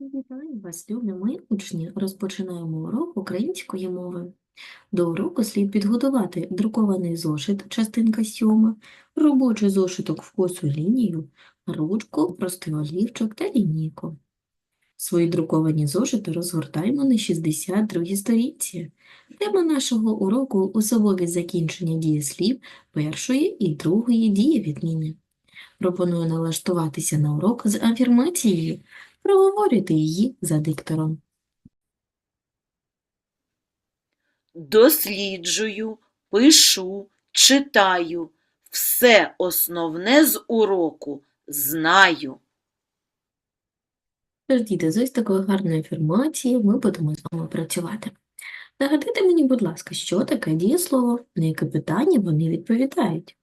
Вітаю вас, любі мої учні! Розпочинаємо урок української мови. До уроку слід підготувати друкований зошит, частинка 7, робочий зошиток в косу лінію, ручку, простий олівчик та лінійку. Свої друковані зошити розгортаємо на 62 сторінці. Тема нашого уроку – особливість закінчення дієслів першої і другої дієвідміни. Пропоную налаштуватися на урок з афірмацією, проговорюйте її за диктором. Досліджую, пишу, читаю. Все основне з уроку знаю. Тож, діти, з ось такою гарною афірмацією ми будемо з вами працювати. Нагадайте мені, будь ласка, що таке дієслово, на яке питання вони відповідають.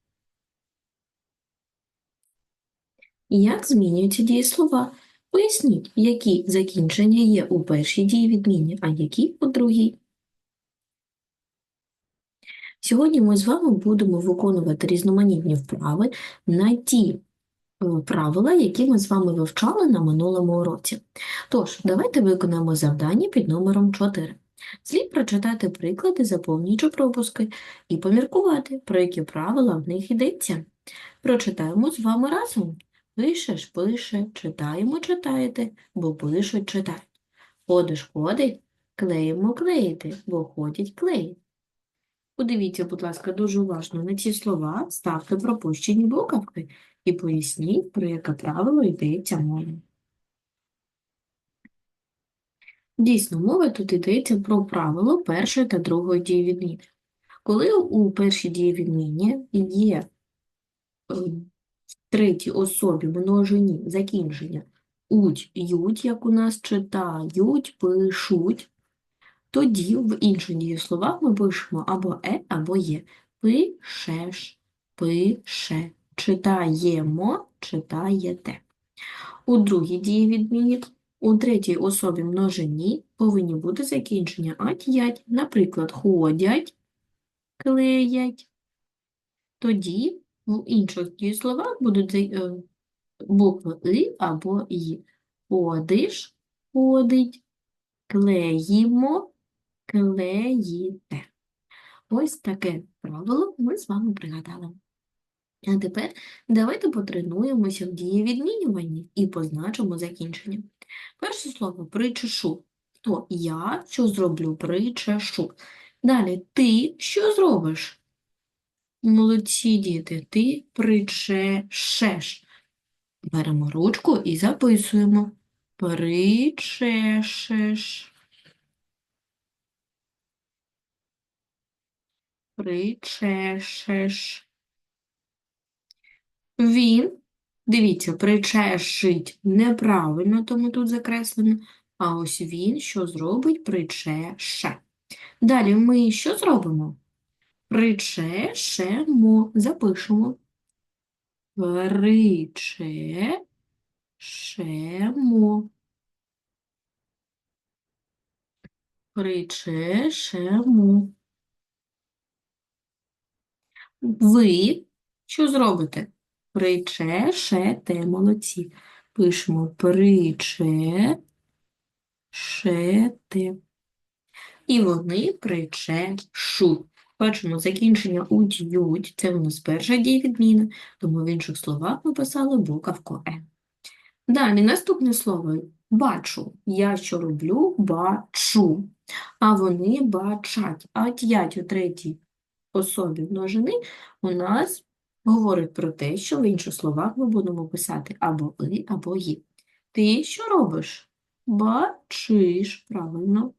Як змінюються дієслова? Поясніть, які закінчення є у першій дії дієвідміні, а які у другій. Сьогодні ми з вами будемо виконувати різноманітні вправи на ті е, правила, які ми з вами вивчали на минулому уроці. Тож, давайте виконаємо завдання під номером 4. Слід прочитати приклади, заповнюючи пропуски, і поміркувати, про які правила в них йдеться. Прочитаємо з вами разом. Пишеш, пише, читаємо, читаєте, бо пишуть, читають. Ходиш, ходить, клеїмо, клеїти, бо ходять, клеїть. Подивіться, будь ласка, дуже уважно на ці слова, ставте пропущені буковки і поясніть, про яке правило йдеться мова. Дійсно, мова тут йдеться про правило першої та другої дієвідміни. Коли у першій дієвідміні є е, третій особі множині закінчення уть, ють, як у нас читають, пишуть, тоді в інших дієсловах ми пишемо або е, або є. Пишеш, пише, читаємо, читаєте. У другій дієвідміні у третій особі множині повинні бути закінчення ать-ять. Наприклад, ходять, клеять. Тоді в інших дієсловах будуть е, букви «и» або «ї». Ходиш, ходить, клеїмо, клеїте. Ось таке правило ми з вами пригадали. А тепер давайте потренуємося в дієвідмінюванні і позначимо закінчення. Перше слово причешу. То я що зроблю? Причешу. Далі ти що зробиш? Молодці діти, ти причешеш. Беремо ручку і записуємо. Причешеш. Причешеш. Він, дивіться, причешить неправильно, тому тут закреслено. А ось він що зробить? Причеше. Далі ми що зробимо? Причешемо. Запишемо. Причешемо. Причешемо. Ви що зробите? Причешете, молодці. Пишемо причешете. І вони причешуть. Бачимо, закінчення уть-ють – це у нас перша дієвідміна, тому в інших словах ми писали буковку «е». Далі, наступне слово бачу. Я що роблю? Бачу. А вони бачать. А т'ять у третій особі множини у нас говорить про те, що в інших словах ми будемо писати або «и», або «ї». Ти що робиш? Бачиш, правильно.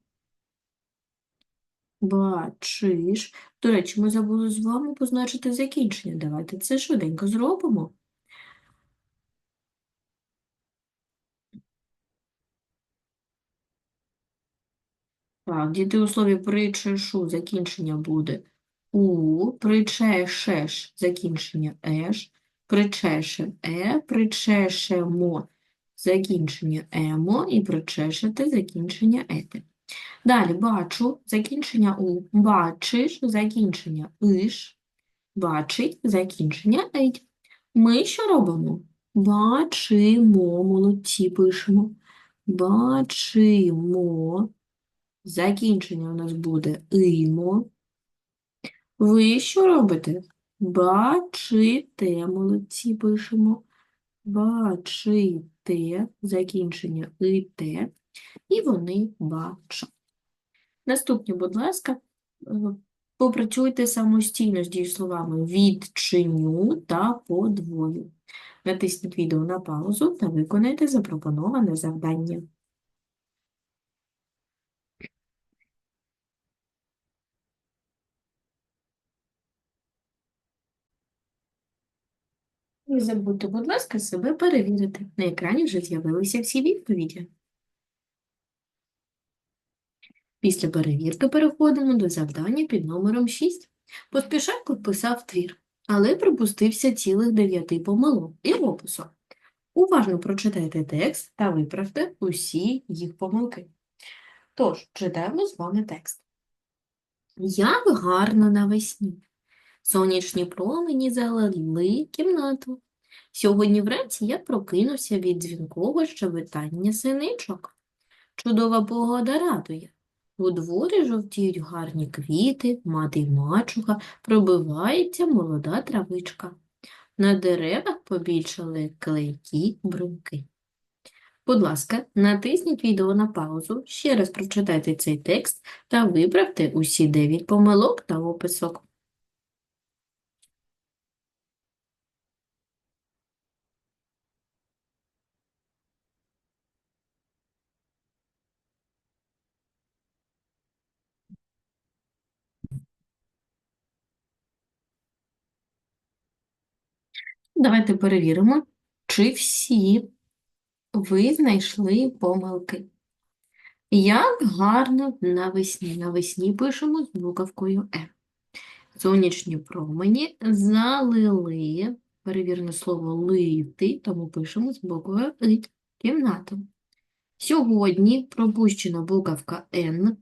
Бачиш. До речі, ми забули з вами позначити закінчення. Давайте це швиденько зробимо. Так, діти у слові причешу закінчення буде у, причешеш закінчення еш, причешем е, причешемо закінчення емо і причешете закінчення ете. Далі бачу закінчення у, бачиш закінчення иш, бачить закінчення еть. Ми що робимо? Бачимо, молодці пишемо. Бачимо. Закінчення у нас буде имо. Ви що робите? Бачите, молодці пишемо. Бачите, закінчення ите, і вони бачать. Наступне, будь ласка, е, попрацюйте самостійно з дієсловами відчиню та подвою. Натисніть відео на паузу та виконайте запропоноване завдання. Не забудьте, будь ласка, себе перевірити. На екрані вже з'явилися всі відповіді. Після перевірки переходимо до завдання під номером 6. Поспішайко писав твір, але припустився цілих дев'яти помилок і опису. Уважно прочитайте текст та виправте усі їх помилки. Тож, читаємо з вами текст. Як гарно навесні. Сонячні промені залили кімнату. Сьогодні вранці я прокинувся від дзвінкового щебетання синичок. Чудова погода радує. У дворі жовтіють гарні квіти, мати й мачуха, пробивається молода травичка. На деревах побільшали клейкі бруньки. Будь ласка, натисніть відео на паузу, ще раз прочитайте цей текст та виправте усі дев'ять помилок та описок. Давайте перевіримо, чи всі ви знайшли помилки. Як гарно навесні. Навесні пишемо з буковкою Е. Сонячні промені залили, перевірне слово лити, тому пишемо з буквою «ит» кімнату. Сьогодні пропущена буковка Н.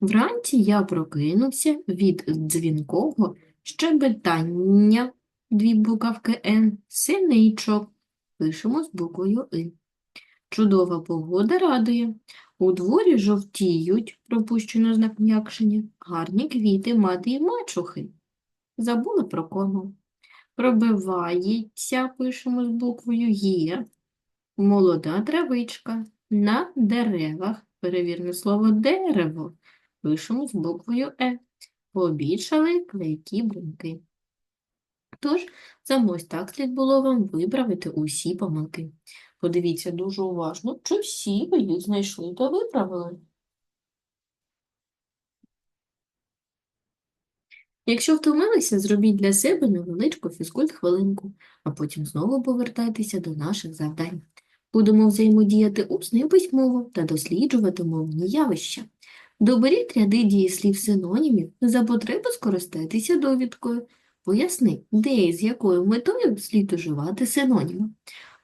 Вранці я прокинувся від дзвінкового щебетання, дві буковки Н, синичок. Пишемо з буквою И. Чудова погода радує. У дворі жовтіють, пропущено знак м'якшення, гарні квіти, мати й мачухи. Забули про кому. Пробивається, пишемо з буквою Є. Молода травичка. На деревах, перевірне слово дерево, пишемо з буквою Е. Побільшали клейкі бруньки. Тож, саме ось так слід було вам виправити усі помилки. Подивіться дуже уважно, чи всі ви їх знайшли та виправили. Якщо втомилися, зробіть для себе невеличку фізкульт-хвилинку, а потім знову повертайтеся до наших завдань. Будемо взаємодіяти усно і та досліджувати мовні явища. Доберіть ряди дієслів синонімів, за потреби скористайтеся довідкою. Поясни, де і з якою метою слід уживати синоніми.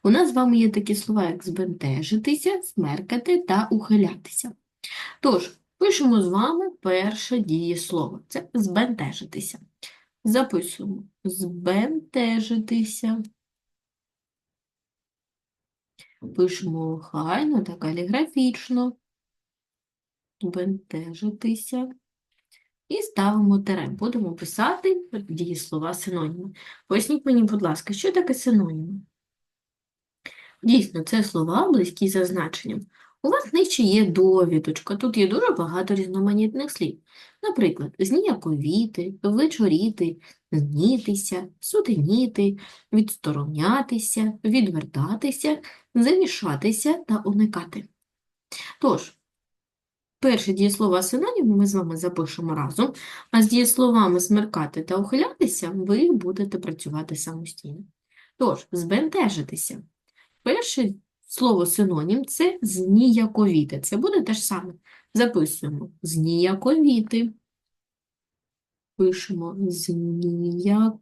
У нас з вами є такі слова, як збентежитися, смеркати та ухилятися. Тож, пишемо з вами перше дієслово. Це збентежитися. Записуємо. Збентежитися. Пишемо охайно та каліграфічно. Збентежитися. І ставимо тире. Будемо писати дієслова синоніми. Поясніть мені, будь ласка, що таке синоніми? Дійсно, це слова, близькі за значенням. У вас нижче є довідочка, тут є дуже багато різноманітних слів. Наприклад, зніяковіти, вечоріти, знітися, сутеніти, відсторонятися, відвертатися, замішатися та уникати. Тож, перше дієслова синонім ми з вами запишемо разом, а з дієсловами смеркати та ухилятися ви будете працювати самостійно. Тож, збентежитися. Перше слово синонім – це зніяковіти. Це буде те ж саме. Записуємо зніяковіти. Пишемо зніяковіти.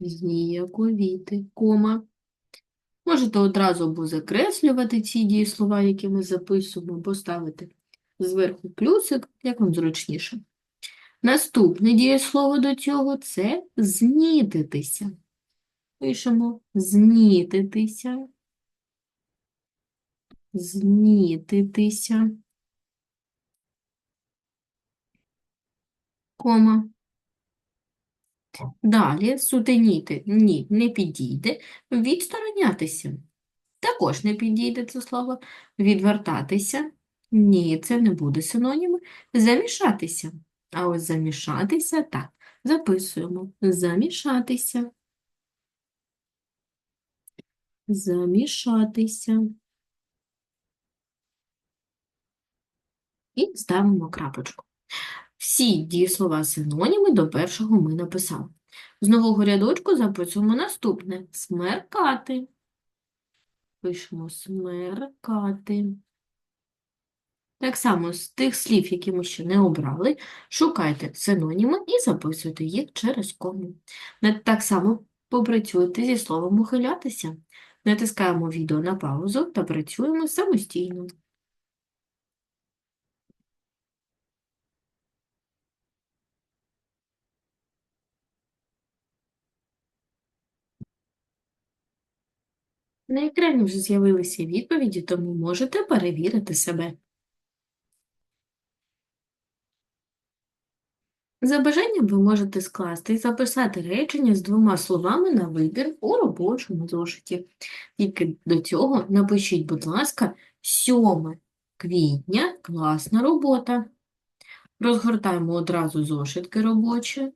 Зніяковіти, кома. Можете одразу або закреслювати ці дієслова, які ми записуємо, або ставити зверху плюсик, як вам зручніше. Наступне дієслово до цього – це знітитися. Пишемо знітитися. Знітитися. Кома. Далі сутеніти. Ні, не підійде. Відсторонятися. Також не підійде це слово. Відвертатися. Ні, це не буде синоніми. Замішатися. А ось замішатися так. Записуємо. Замішатися. Замішатися. І ставимо крапочку. Всі дієслова синоніми до першого ми написали. З нового рядочку записуємо наступне. Смеркати. Пишемо смеркати. Так само з тих слів, які ми ще не обрали, шукайте синоніми і записуйте їх через кому. Так само попрацюйте зі словом ухилятися. Натискаємо відео на паузу та працюємо самостійно. На екрані вже з'явилися відповіді, тому можете перевірити себе. За бажанням ви можете скласти і записати речення з двома словами на вибір у робочому зошиті. Тільки до цього напишіть, будь ласка, 7 квітня класна робота. Розгортаємо одразу зошитки робочі.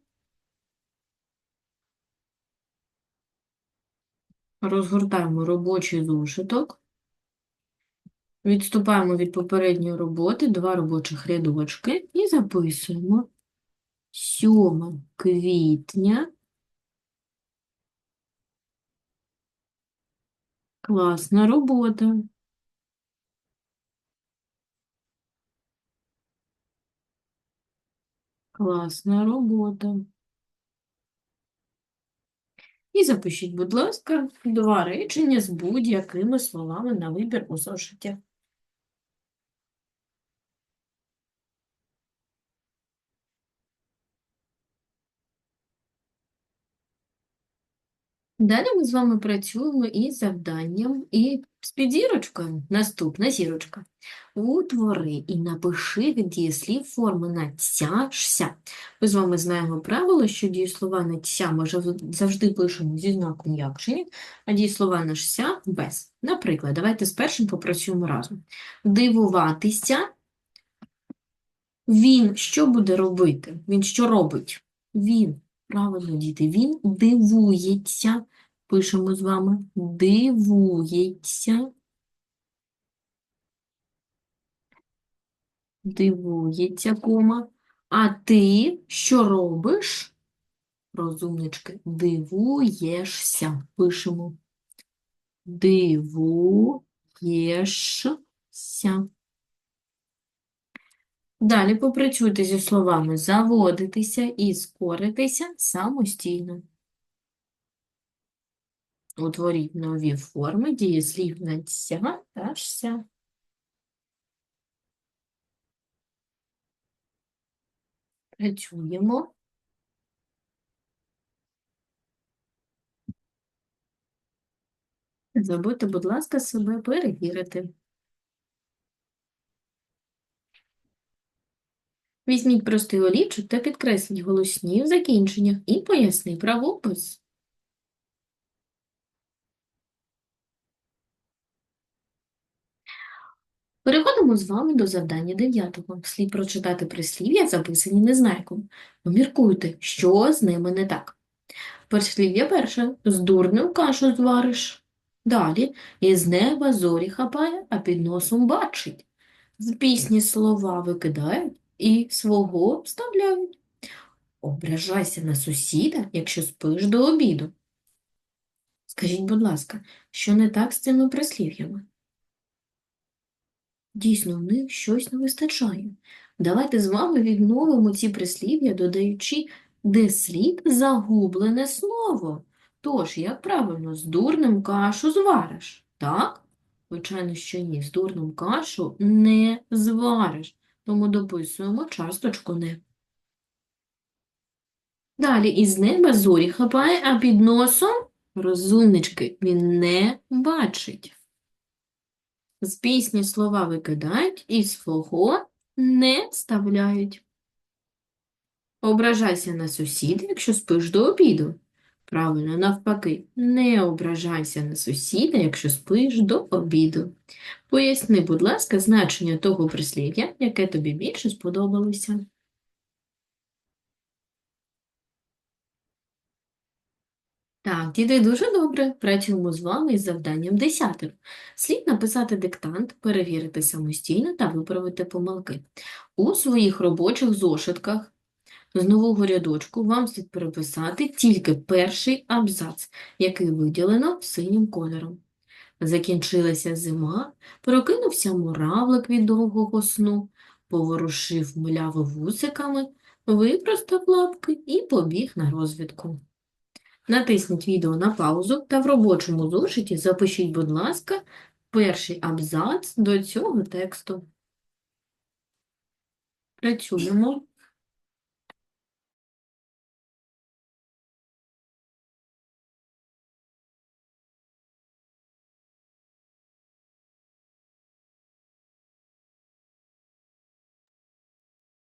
Розгортаємо робочий зошиток. Відступаємо від попередньої роботи, два робочих рядочки і записуємо 7 квітня. Класна робота. Класна робота. І запишіть, будь ласка, два речення з будь-якими словами на вибір у зошиті. Далі ми з вами працюємо із завданням і з підзірочкою. Наступна зірочка. Утвори і напиши від дієслів форми на ця, ся. Ми з вами знаємо правило, що дієслова на ця ми завжди пишемо зі знаком якшення, а дієслова на ся без. Наприклад, давайте з першим попрацюємо разом. Дивуватися. Він що буде робити? Він що робить? Він, правильно, діти, він дивується. Пишемо з вами. Дивується. Дивується, кома. А ти що робиш? Розумнички, дивуєшся. Пишемо. Дивуєшся. Далі попрацюйте зі словами заводитися і скоритися самостійно. Утворіть нові форми дієслів на ця та ся. Працюємо. Не Забудьте, будь ласка, себе перевірити. Візьміть простий олівчик та підкресліть голосні в закінченнях і поясни правопис. Переходимо з вами до завдання дев'ятого. Слід прочитати прислів'я, записані незнайком. Поміркуйте, що з ними не так. Прислів'я перше. З дурнем кашу звариш. Далі. Із неба зорі хапає, а під носом бачить. З пісні слова викидають і свого вставляють. Ображайся на сусіда, якщо спиш до обіду. Скажіть, будь ласка, що не так з цими прислів'ями? Дійсно, в них щось не вистачає. Давайте з вами відновимо ці прислів'я, додаючи де слід загублене слово. Тож, як правильно, з дурним кашу звариш, так? Звичайно, що ні, з дурним кашу не звариш, тому дописуємо часточку не. Далі із неба зорі хапає, а під носом Розумнички, він не бачить. З пісні слова викидають і свого не вставляють. Ображайся на сусіда, якщо спиш до обіду. Правильно, навпаки, не ображайся на сусіда, якщо спиш до обіду. Поясни, будь ласка, значення того прислів'я, яке тобі більше сподобалося. Так, діти, дуже добре. Працюємо з вами із завданням 10. Слід написати диктант, перевірити самостійно та виправити помилки. У своїх робочих зошитках з нового рядочку вам слід переписати тільки перший абзац, який виділено синім кольором. Закінчилася зима, прокинувся муравлик від довгого сну, поворушив мляво вусиками, випростав лапки і побіг на розвідку. Натисніть відео на паузу та в робочому зошиті запишіть, будь ласка, перший абзац до цього тексту. Працюємо.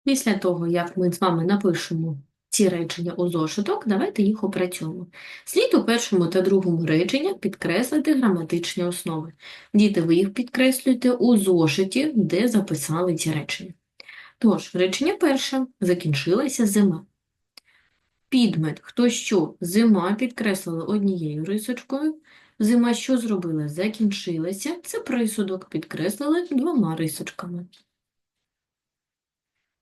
Після того, як ми з вами напишемо ці речення у зошиток, давайте їх опрацюємо. Слід у першому та другому реченнях підкреслити граматичні основи. Діти, ви їх підкреслюєте у зошиті, де записали ці речення. Тож, речення перше. Закінчилася зима. Підмет. Хто що? Зима підкреслили однією рисочкою. Зима що зробила? Закінчилася. Це присудок підкреслили двома рисочками.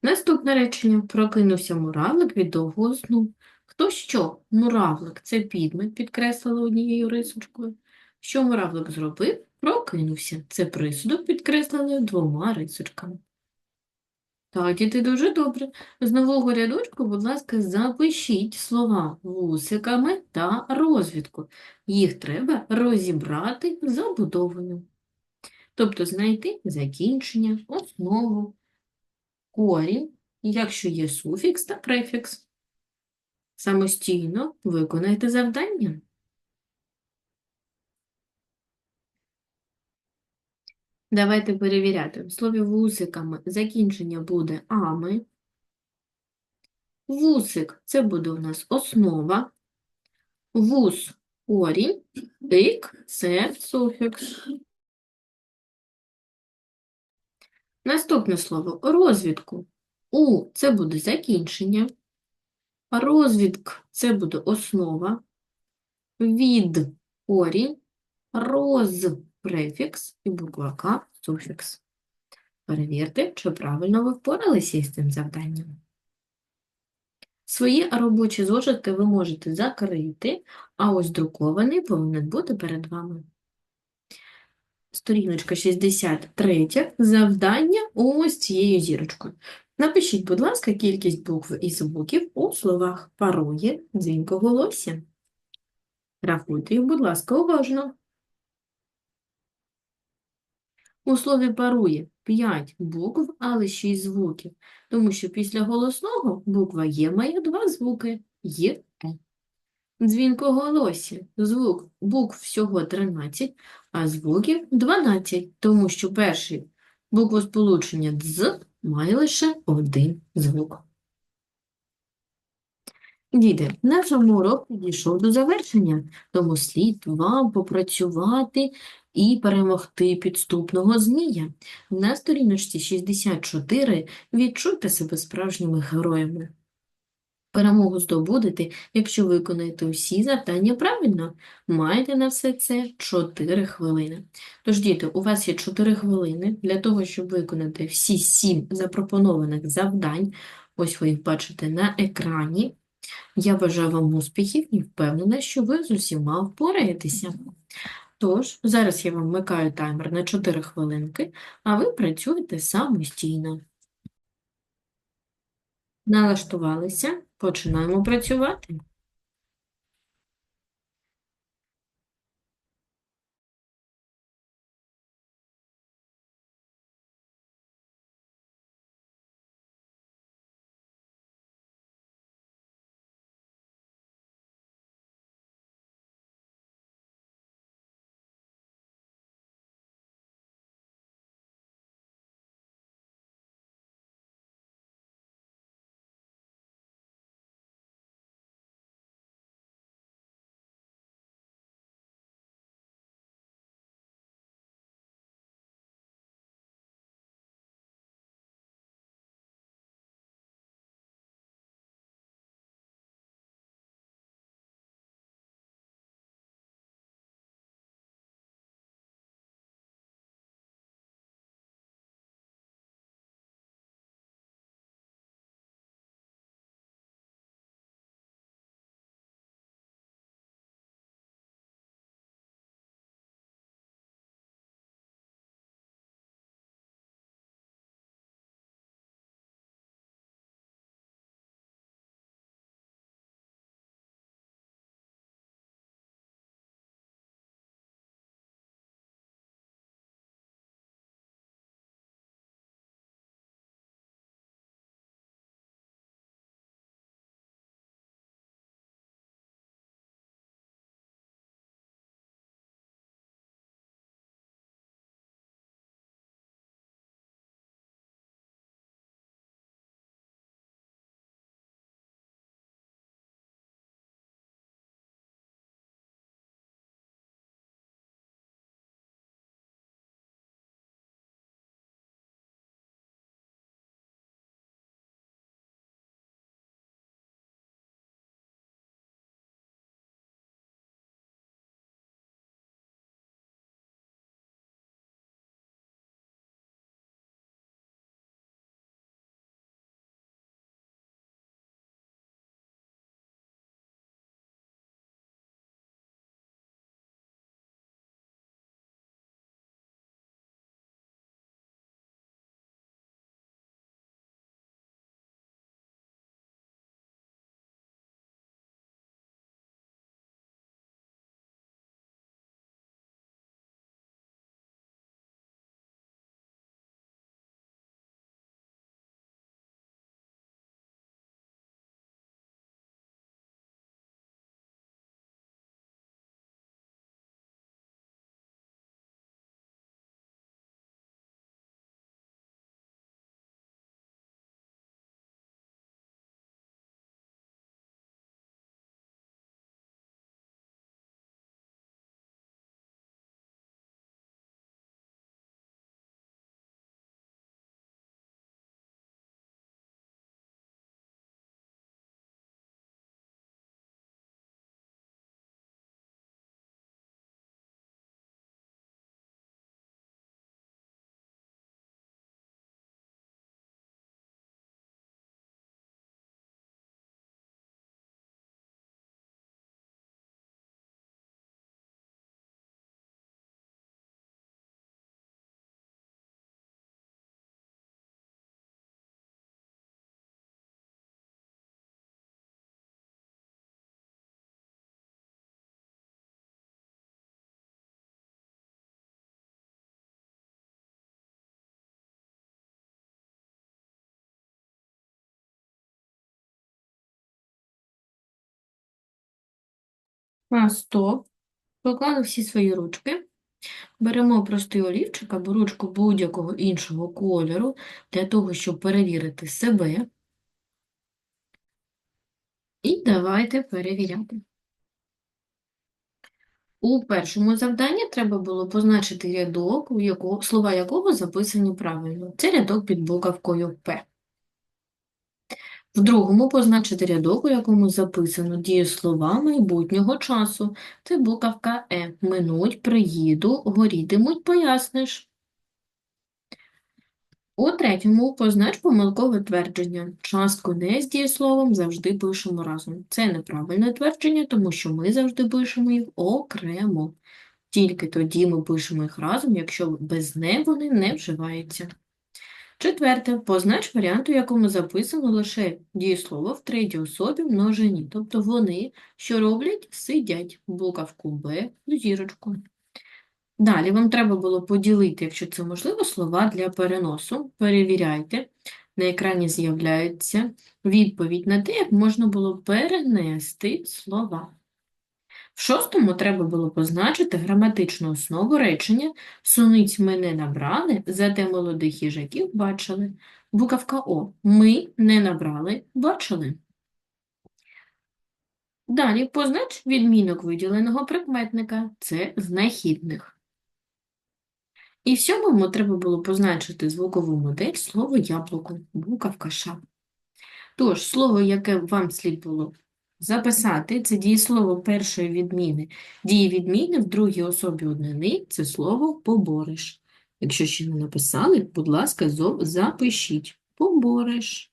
Наступне речення. Прокинувся муравлик від довгого сну. Хто що? Муравлик – це підмет, підкреслили однією рисочкою. Що муравлик зробив? Прокинувся. Це присудок, підкреслили двома рисочками. Так, діти, дуже добре. З нового рядочку, будь ласка, запишіть слова вусиками та розвідку. Їх треба розібрати забудовою. Тобто знайти закінчення, основу, корінь, якщо є суфікс та префікс. Самостійно виконайте завдання. Давайте перевіряти. В слові вусиками закінчення буде ами. Вусик – це буде у нас основа. Вус – корінь. Ик – це суфікс. Наступне слово – розвідку. У – це буде закінчення. Розвідк – це буде основа. Від – корінь. Роз – префікс і буква К – суфікс. Перевірте, чи правильно ви впоралися із цим завданням. Свої робочі зошитки ви можете закрити, а ось друкований повинен бути перед вами. Сторіночка 63. Завдання ось цією зірочкою. Напишіть, будь ласка, кількість букв і звуків у словах парує, дзвінкоголосся. Рахуйте їх, будь ласка, уважно. У слові парує 5 букв, але 6 звуків, тому що після голосного буква Є має два звуки – Є, Е. Дзвінкоголосся. Звук букв всього 13, а звуків 12, тому що перший буквосполучення «дз» має лише один звук. Діти, наш урок підійшов до завершення, тому слід вам попрацювати і перемогти підступного змія. На сторіночці 64 відчуйте себе справжніми героями. Перемогу здобудете, якщо виконаєте усі завдання правильно. Маєте на все це 4 хвилини. Тож, діти, у вас є 4 хвилини для того, щоб виконати всі 7 запропонованих завдань. Ось ви їх бачите на екрані. Я бажаю вам успіхів і впевнена, що ви з усіма впораєтеся. Тож, зараз я вам вмикаю таймер на 4 хвилинки, а ви працюєте самостійно. Налаштувалися, починаємо працювати. Стоп. Поклали всі свої ручки. Беремо простий олівчик або ручку будь-якого іншого кольору для того, щоб перевірити себе. І давайте перевіряти. У першому завданні треба було позначити рядок, слова якого записані правильно. Це рядок під буковкою П. В другому позначити рядок, у якому записано дієслова майбутнього часу. Це буковка Е. Минуть, приїду, горітимуть, поясниш. У третьому познач помилкове твердження. Частку не з дієсловом завжди пишемо разом. Це неправильне твердження, тому що ми завжди пишемо їх окремо. Тільки тоді ми пишемо їх разом, якщо без «не» вони не вживаються. Четверте. Познач варіант, у якому записано лише дієслово в третій особі множині. Тобто вони, що роблять, сидять. Буковку Б, зірочку. Далі вам треба було поділити, якщо це можливо, слова для переносу. Перевіряйте. На екрані з'являється відповідь на те, як можна було перенести слова. В шостому треба було позначити граматичну основу речення «Суниць ми не набрали, зате молодих їжаків бачили». Буковка О. Ми не набрали, бачили. Далі познач відмінок виділеного прикметника. Це знахідних. І в сьомому треба було позначити звукову модель слово яблуко, буковка Ш. Тож, слово, яке вам слід було записати, це дієслово першої відміни. Дії відміни в другій особі однини – це слово побориш. Якщо ще не написали, будь ласка, запишіть. Побориш.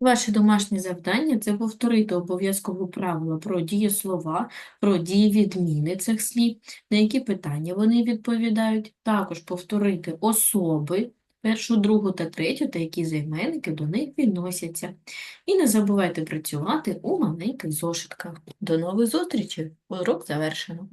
Ваше домашнє завдання – це повторити обов'язково правила про дієслова, про дієвідміни цих слів, на які питання вони відповідають, також повторити особи, першу, другу та третю, та які займенники до них відносяться. І не забувайте працювати у маленьких зошитках. До нових зустрічей! Урок завершено.